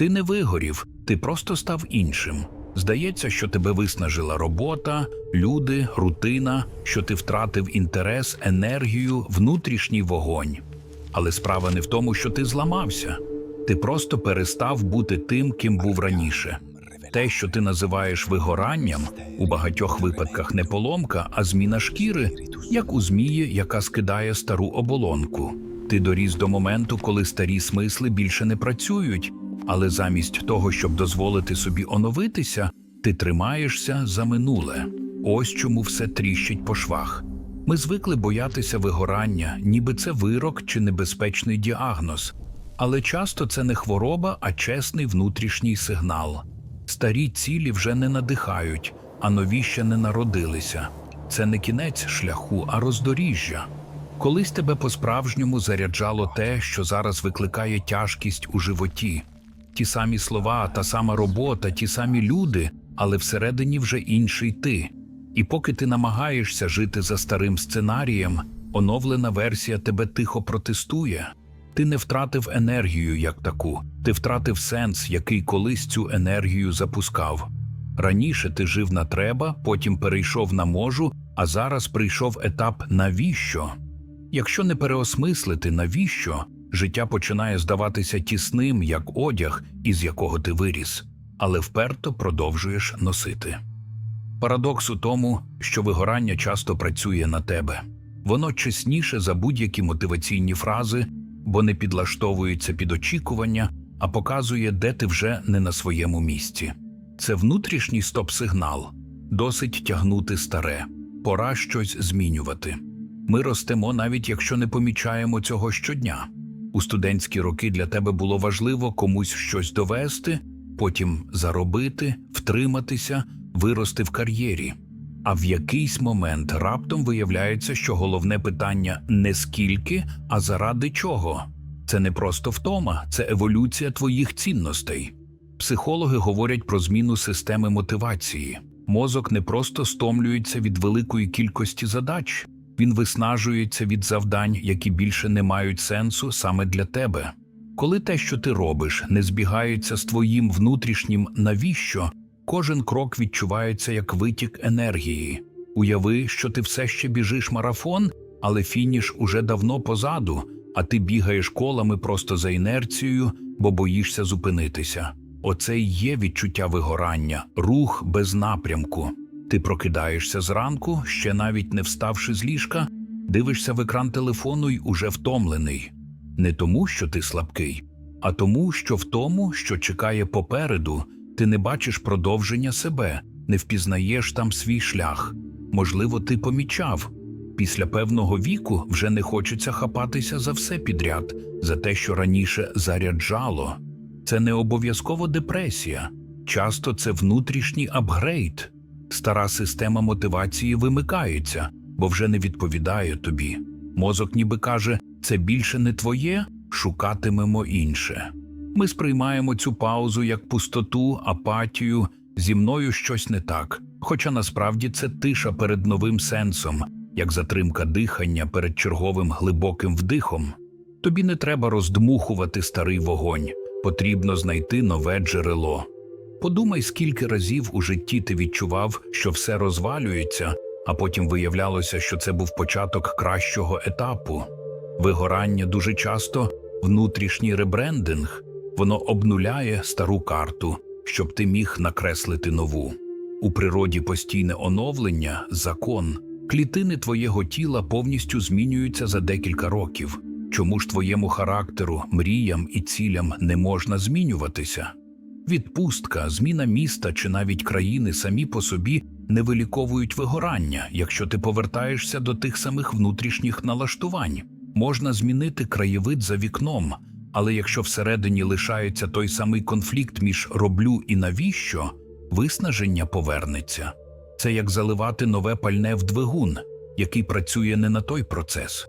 Ти не вигорів, ти просто став іншим. Здається, що тебе виснажила робота, люди, рутина, що ти втратив інтерес, енергію, внутрішній вогонь. Але справа не в тому, що ти зламався. Ти просто перестав бути тим, ким був раніше. Те, що ти називаєш вигоранням, у багатьох випадках не поломка, а зміна шкіри, як у змії, яка скидає стару оболонку. Ти доріс до моменту, коли старі смисли більше не працюють, але замість того, щоб дозволити собі оновитися, ти тримаєшся за минуле. Ось чому все тріщить по швах. Ми звикли боятися вигорання, ніби це вирок чи небезпечний діагноз. Але часто це не хвороба, а чесний внутрішній сигнал. Старі цілі вже не надихають, а нові ще не народилися. Це не кінець шляху, а роздоріжжя. Колись тебе по-справжньому заряджало те, що зараз викликає тяжкість у животі. Ті самі слова, та сама робота, ті самі люди, але всередині вже інший ти. І поки ти намагаєшся жити за старим сценарієм, оновлена версія тебе тихо протестує. Ти не втратив енергію як таку, ти втратив сенс, який колись цю енергію запускав. Раніше ти жив на треба, потім перейшов на можу, а зараз прийшов етап навіщо. Якщо не переосмислити навіщо, життя починає здаватися тісним, як одяг, із якого ти виріс, але вперто продовжуєш носити. Парадокс у тому, що вигорання часто працює на тебе. Воно чесніше за будь-які мотиваційні фрази, бо не підлаштовується під очікування, а показує, де ти вже не на своєму місці. Це внутрішній стоп-сигнал. Досить тягнути старе, пора щось змінювати. Ми ростемо навіть якщо не помічаємо цього щодня. У студентські роки для тебе було важливо комусь щось довести, потім заробити, втриматися, вирости в кар'єрі. А в якийсь момент раптом виявляється, що головне питання не скільки, а заради чого. Це не просто втома, це еволюція твоїх цінностей. Психологи говорять про зміну системи мотивації. Мозок не просто стомлюється від великої кількості задач, він виснажується від завдань, які більше не мають сенсу саме для тебе. Коли те, що ти робиш, не збігається з твоїм внутрішнім навіщо, кожен крок відчувається як витік енергії. Уяви, що ти все ще біжиш марафон, але фініш уже давно позаду, а ти бігаєш колами просто за інерцією, бо боїшся зупинитися. Оце й є відчуття вигорання, рух без напрямку. Ти прокидаєшся зранку, ще навіть не вставши з ліжка, дивишся в екран телефону й уже втомлений. Не тому, що ти слабкий, а тому, що в тому, що чекає попереду, ти не бачиш продовження себе, не впізнаєш там свій шлях. Можливо, ти помічав. Після певного віку вже не хочеться хапатися за все підряд, за те, що раніше заряджало. Це не обов'язково депресія, часто це внутрішній апгрейд. Стара система мотивації вимикається, бо вже не відповідає тобі. Мозок ніби каже, це більше не твоє, шукатимемо інше. Ми сприймаємо цю паузу як пустоту, апатію, зі мною щось не так. Хоча насправді це тиша перед новим сенсом, як затримка дихання перед черговим глибоким вдихом. Тобі не треба роздмухувати старий вогонь, потрібно знайти нове джерело. Подумай, скільки разів у житті ти відчував, що все розвалюється, а потім виявлялося, що це був початок кращого етапу. Вигорання дуже часто внутрішній ребрендинг, воно обнуляє стару карту, щоб ти міг накреслити нову. У природі постійне оновлення, закон, клітини твоєго тіла повністю змінюються за декілька років. Чому ж твоєму характеру, мріям і цілям не можна змінюватися? Відпустка, зміна міста чи навіть країни самі по собі не виліковують вигорання, якщо ти повертаєшся до тих самих внутрішніх налаштувань. Можна змінити краєвид за вікном, але якщо всередині лишається той самий конфлікт між роблю і навіщо, виснаження повернеться. Це як заливати нове пальне в двигун, який працює не на той процес.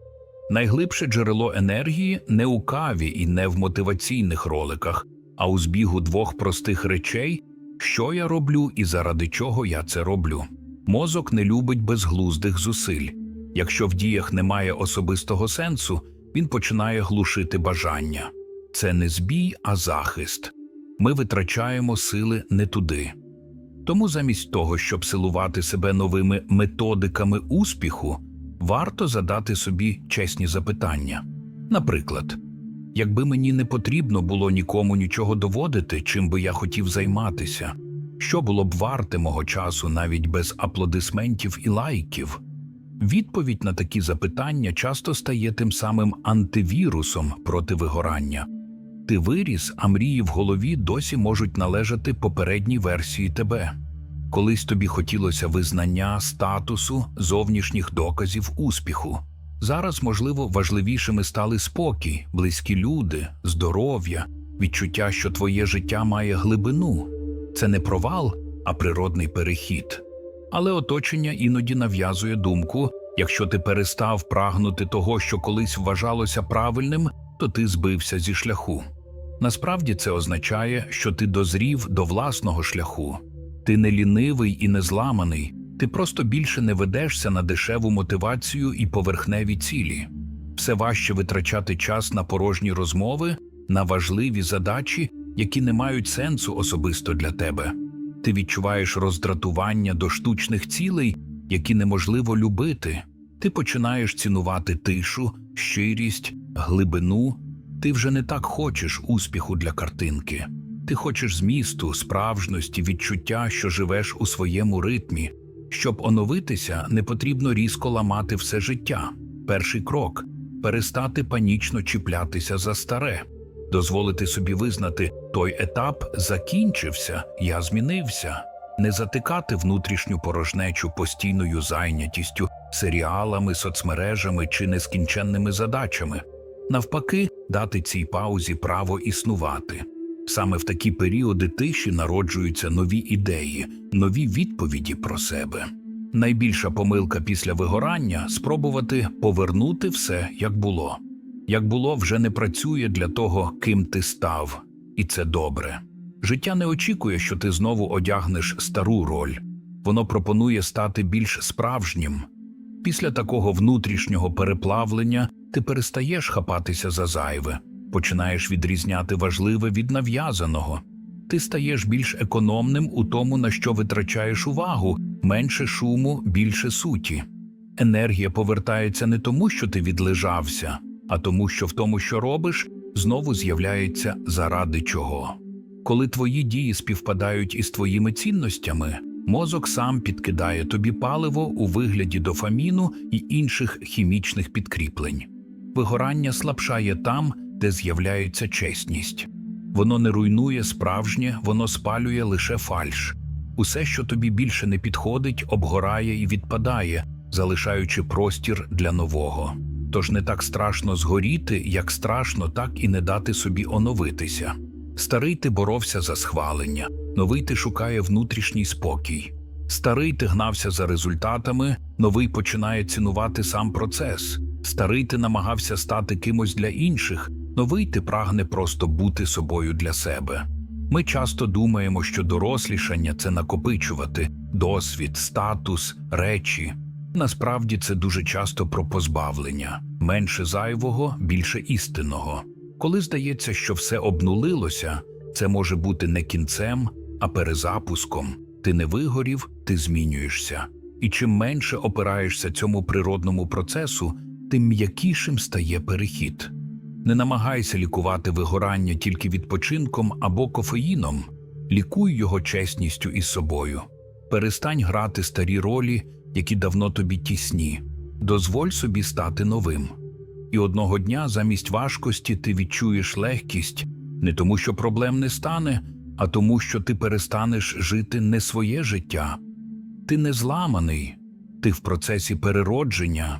Найглибше джерело енергії не у каві і не в мотиваційних роликах, а у збігу двох простих речей, що я роблю і заради чого я це роблю. Мозок не любить безглуздих зусиль. Якщо в діях немає особистого сенсу, він починає глушити бажання. Це не збій, а захист. ми витрачаємо сили не туди. Тому замість того, щоб силувати себе новими методиками успіху, варто задати собі чесні запитання. Наприклад, якби мені не потрібно було нікому нічого доводити, чим би я хотів займатися, що було б варте мого часу навіть без аплодисментів і лайків? Відповідь на такі запитання часто стає тим самим антивірусом проти вигорання. Ти виріс, а мрії в голові досі можуть належати попередній версії тебе. Колись тобі хотілося визнання, статусу, зовнішніх доказів успіху. Зараз, можливо, важливішими стали спокій, близькі люди, здоров'я, відчуття, що твоє життя має глибину. Це не провал, а природний перехід. Але оточення іноді нав'язує думку: якщо ти перестав прагнути того, що колись вважалося правильним, то ти збився зі шляху. Насправді це означає, що ти дозрів до власного шляху. Ти не лінивий і не зламаний, ти просто більше не ведешся на дешеву мотивацію і поверхневі цілі. Все важче витрачати час на порожні розмови, на важливі задачі, які не мають сенсу особисто для тебе. Ти відчуваєш роздратування до штучних цілей, які неможливо любити. Ти починаєш цінувати тишу, щирість, глибину. Ти вже не так хочеш успіху для картинки. Ти хочеш змісту, справжності, відчуття, що живеш у своєму ритмі. Щоб оновитися, не потрібно різко ламати все життя. Перший крок перестати панічно чіплятися за старе, дозволити собі визнати, той етап закінчився, я змінився, не затикати внутрішню порожнечу постійною зайнятістю, серіалами, соцмережами чи нескінченними задачами, навпаки, дати цій паузі право існувати. Саме в такі періоди тиші народжуються нові ідеї, нові відповіді про себе. Найбільша помилка після вигорання спробувати повернути все, як було. Як було, вже не працює для того, ким ти став, і це добре. Життя не очікує, що ти знову одягнеш стару роль, воно пропонує стати більш справжнім. Після такого внутрішнього переплавлення ти перестаєш хапатися за зайве, починаєш відрізняти важливе від нав'язаного. Ти стаєш більш економним у тому, на що витрачаєш увагу, менше шуму, більше суті. Енергія повертається не тому, що ти відлежався, а тому, що в тому, що робиш, знову з'являється заради чого. Коли твої дії співпадають із твоїми цінностями, мозок сам підкидає тобі паливо у вигляді дофаміну і інших хімічних підкріплень. Вигорання слабшає там, де з'являється чесність. Воно не руйнує справжнє, воно спалює лише фальш. Усе, що тобі більше не підходить, обгорає і відпадає, залишаючи простір для нового. Тож не так страшно згоріти, як страшно так і не дати собі оновитися. Старий ти боровся за схвалення, новий ти шукає внутрішній спокій. Старий ти гнався за результатами, новий починає цінувати сам процес. Старий ти намагався стати кимось для інших, новий ти прагне просто бути собою для себе. Ми часто думаємо, що дорослішання це накопичувати досвід, статус, речі. Насправді це дуже часто про позбавлення менше зайвого, більше істинного. Коли здається, що все обнулилося, це може бути не кінцем, а перезапуском. Ти не вигорів, ти змінюєшся. І чим менше опираєшся цьому природному процесу, тим м'якішим стає перехід. Не намагайся лікувати вигорання тільки відпочинком або кофеїном, лікуй його чесністю із собою. Перестань грати старі ролі, які давно тобі тісні, дозволь собі стати новим. І одного дня замість важкості ти відчуєш легкість не тому, що проблем не стане, а тому, що ти перестанеш жити не своє життя. Ти не зламаний, ти в процесі переродження.